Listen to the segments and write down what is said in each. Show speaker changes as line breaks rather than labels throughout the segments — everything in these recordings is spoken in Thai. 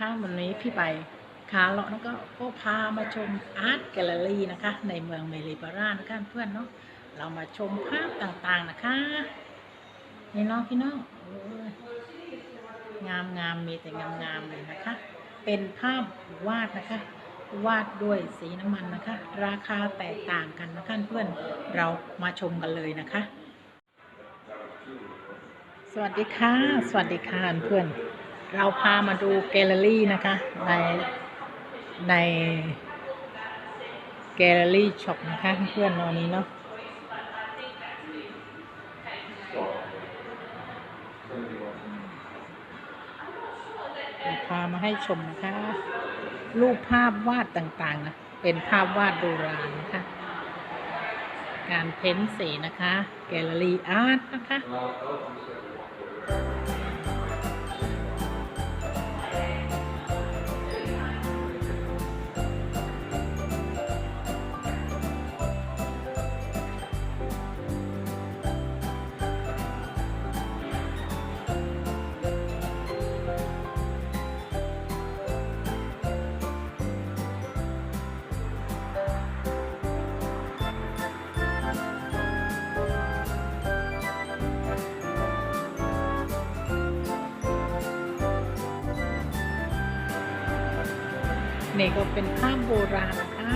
นะคะ วันนี้พี่ไปคาเลาะแล้วก็ก็พามาชมอาร์ตแกลเลอรี่นะคะ ในเมืองเมลิบาร่านะคะเพื่อนเนาะเรามาชมภาพต่างๆนะคะนี่เนาะพี่น้องโอ้ยงามงามมีแต่งามงามๆเลยนะคะ เป็นภาพวาดนะคะ วาดด้วยสีน้ำมันนะคะ ราคาแตกต่างกันนะคะเพื่อนเรามาชมกันเลยนะคะ สวัสดีค่ะ สวัสดีค่ะเพื่อน เราพามาดูแกลเลอรี่นะคะ ในในแกลเลอรี่ช็อปนะคะเพื่อนๆวันนี้เนาะพามาให้ชมนะคะ รูปภาพวาดต่างๆนะเป็นภาพวาดโบราณนะคะ การเพ้นสีนะคะ แกลเลอรี่อาร์ตนะคะ นี่ก็เป็นภาพโบราณนะคะ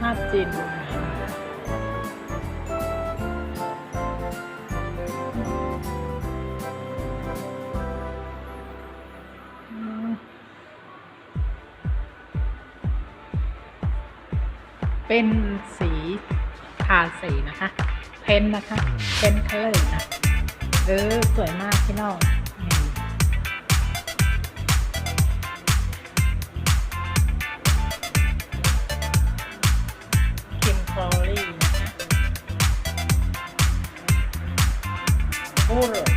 ภาพจีนโบราณเป็นสีทาสีนะคะ เพ้นนะคะ เพ้นเคลอร์นะเออสวยมากพี่น้อง โ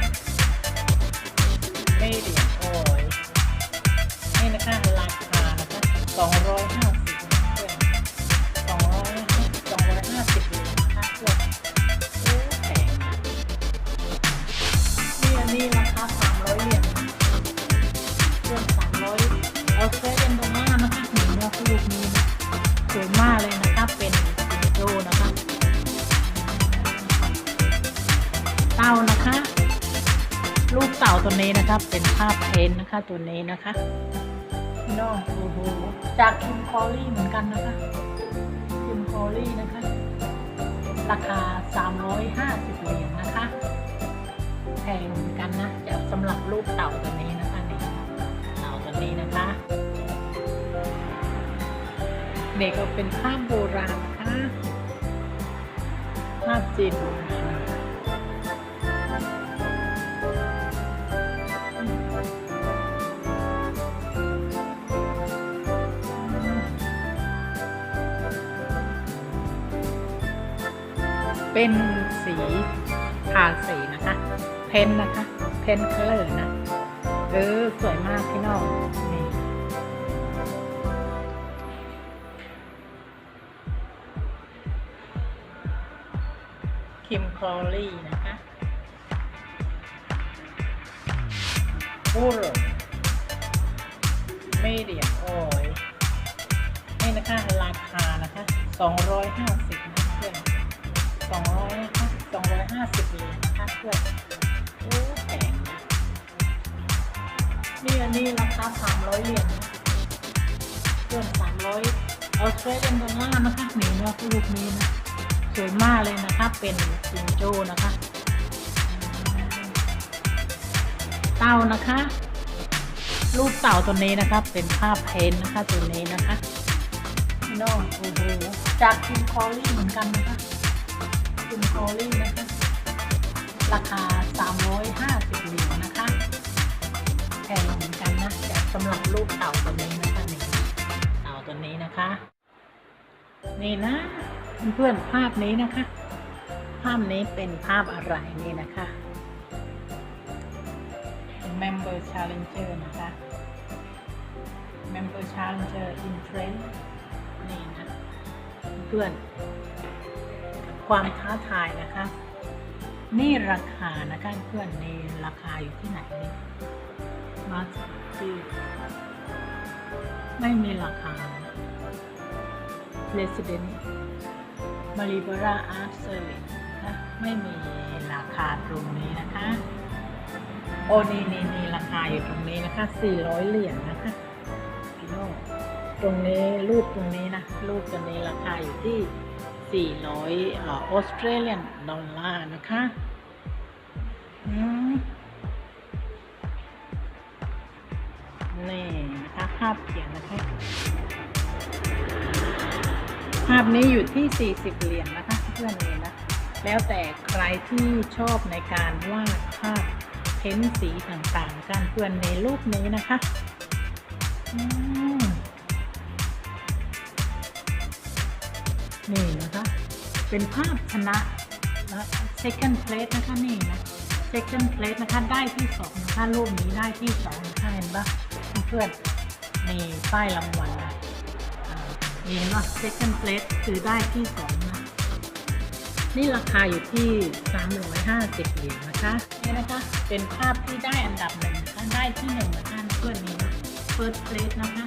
เต่านะคะลูกเต่าตัวนี้นะคะเป็นภาพเพ้นนะคะตัวนี้นะคะพี่น้องโอ้โหจากคิมคอรี่เหมือนกันนะคะคิมคอรี่นะคะ ราคา 350 เหรียญนะคะแพงเหมือนกันนะจะสำหรับลูกเต่าตัวนี้นะคะนี่เต่าตัวนี้นะคะเด็กก็เป็นภาพโบราณนะคะภาพจีนโบราณ เป็นสีทาสีนะคะ เพ้นนะคะ เพ้นเคลอร์นะเออสวยมากพี่น้องนี่คิมคลอรี่นะคะบูโรไม่เดียโอ้ยนี่นะคะราคานะคะ 250 200นะคะ250เหรียญนะคะเพื่อนโอ้แพงนะนี่อันนี้ราคา300เหรียญนะเพื่อน300เอาเทรดเป็นดอลลาร์นะคะหนึ่งเนื้อลูกนี้นะสวยมากเลยนะคะ เป็นจิงโจ้นะคะ เต่านะคะ รูปเต่าตัวนี้นะคะ เป็นภาพเพนนะคะตัวนี้นะคะนองโอ้โหจากคิมคอรี่เหมือนกันนะคะ คิมคอรี่นะคะ ราคา 350เหรียญนะคะแพงเหมือนกันนะจากสำหรับรูปเต่าตัวนี้นะคะนี่เต่าตัวนี้นะคะ นี่นะเพื่อนๆภาพนี้นะคะ ภาพนี้เป็นภาพอะไรนี่นะคะ Member Challenger นะคะ Member Challenger in Trend นี่นะเพื่อน ความท้าทายนะคะ นี่ราคานะคะเพื่อนในราคาอยู่ที่ไหนนี่มาสที่ไม่มีราคา Resident m a r i b a r a Art Service นะไม่มีราคาตรงนี้นะคะ โอ้นี่นี่นี่ราคาอยู่ตรงนี้นะคะ 400 เหรียญนะคะพี่โน่ตรงนี้รูปตรงนี้นะรูปตัวนี้ราคาอยู่ที่ 400ออสเตรเลียนดอลลาร์นะคะนี่นะคะภาพเขียนนะคะ ภาพนี้อยู่ที่ 40 เหรียญนะคะเพื่อนเองนะ แล้วแต่ใครที่ชอบในการวาดภาพเพ้นท์สีต่างๆกันเพื่อนในรูปนี้นะคะ อืม นี่นะคะ เป็นภาพชนะนะ second place นะคะนี่นะ second place นะคะได้ที่สองนะคะรูปนี้ได้ที่สองนะคะเห็นปะเพื่อนนี่ป้ายรางวัลนะนี่เห็นปะ second place คือได้ที่สองนะนี่ราคาอยู่ที่ 350เหรียญนะคะนี่นะคะ เป็นภาพที่ได้อันดับหนึ่งนะคะได้ที่หนึ่งนะคะเพื่อนนี้นะ first place นะคะ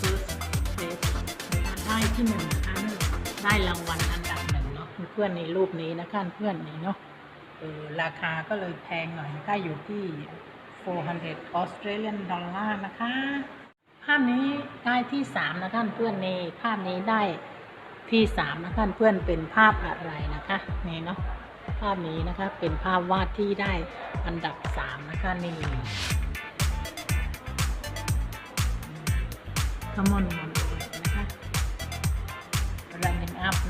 first place นะคะได้ที่หนึ่ง ได้รางวัลอันดับหนึ่งเนาะเพื่อนในรูปนี้นะคะเพื่อนนี้เนาะเออราคาก็เลยแพงหน่อยนะคะอยู่ที่ 400ออสเตรเลียนดอลลาร์นะคะ ภาพนี้ได้ที่ 3 นะคะเพื่อนในภาพนี้ได้ที่ 3 นะคะเพื่อนเป็นภาพอะไรนะคะนี่เนาะภาพนี้นะคะเป็นภาพวาดที่ได้อันดับ 3 นะคะนี่ขม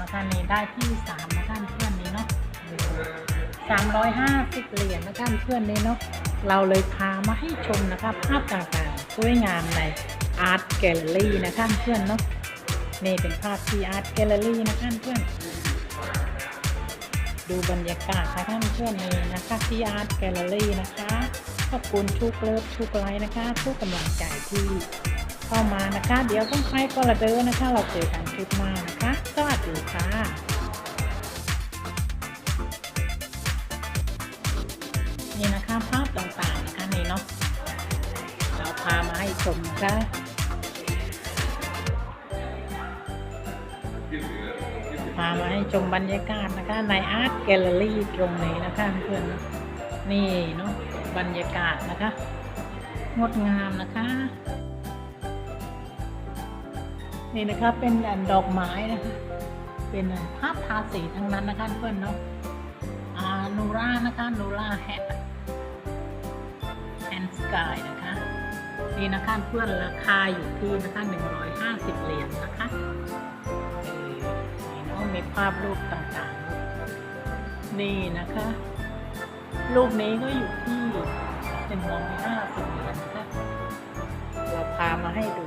นะคะนี่ได้ที่3นะคะเพื่อนนี้เนาะ350เหรียญนะคะเพื่อนนี่ยเนาะเราเลยพามาให้ชมนะคะภาพต่างๆสวยงามใน Art Gallery นะคะเพื่อนเนาะนี่เป็นภาพที่ Art Gallery นะคะเพื่อน ดูบรรยากาศนะคะเพื่อนนี่นะคะที่ Art Gallery นะคะขอบคุณทุกเลิฟทุกไลค์นะคะทุกกำลังใจที่ เข้ามานะคะ เดี๋ยวต้องไปก็ละเด้อนะคะ เราเจอกันคลิปหน้านะคะ สวัสดีค่ะนี่นะคะภาพต่างๆนะคะนี่เนาะเราพามาให้ชมนะคะพามาให้ชมบรรยากาศนะคะ ในอาร์ตแกลเลอรี่ตรงนี้นะคะเพื่อนนี่เนาะบรรยากาศนะคะ งดงามนะคะ นี่นะคะเป็นดอกไม้นะคะ เป็นภาพทาสีทั้งนั้นนะคะเพื่อนเนาะอานูรานะคะนูราแฮทแอนสกายนะคะ นี่นะคะเพื่อนราคาอยู่ที่นะคะ150 เหรียญนะคะเนี่เน้องมีภาพรูปต่างๆ นี่นะคะ รูปนี้ก็อยู่ที่150 เหรียญนะคะเราพามาให้ดู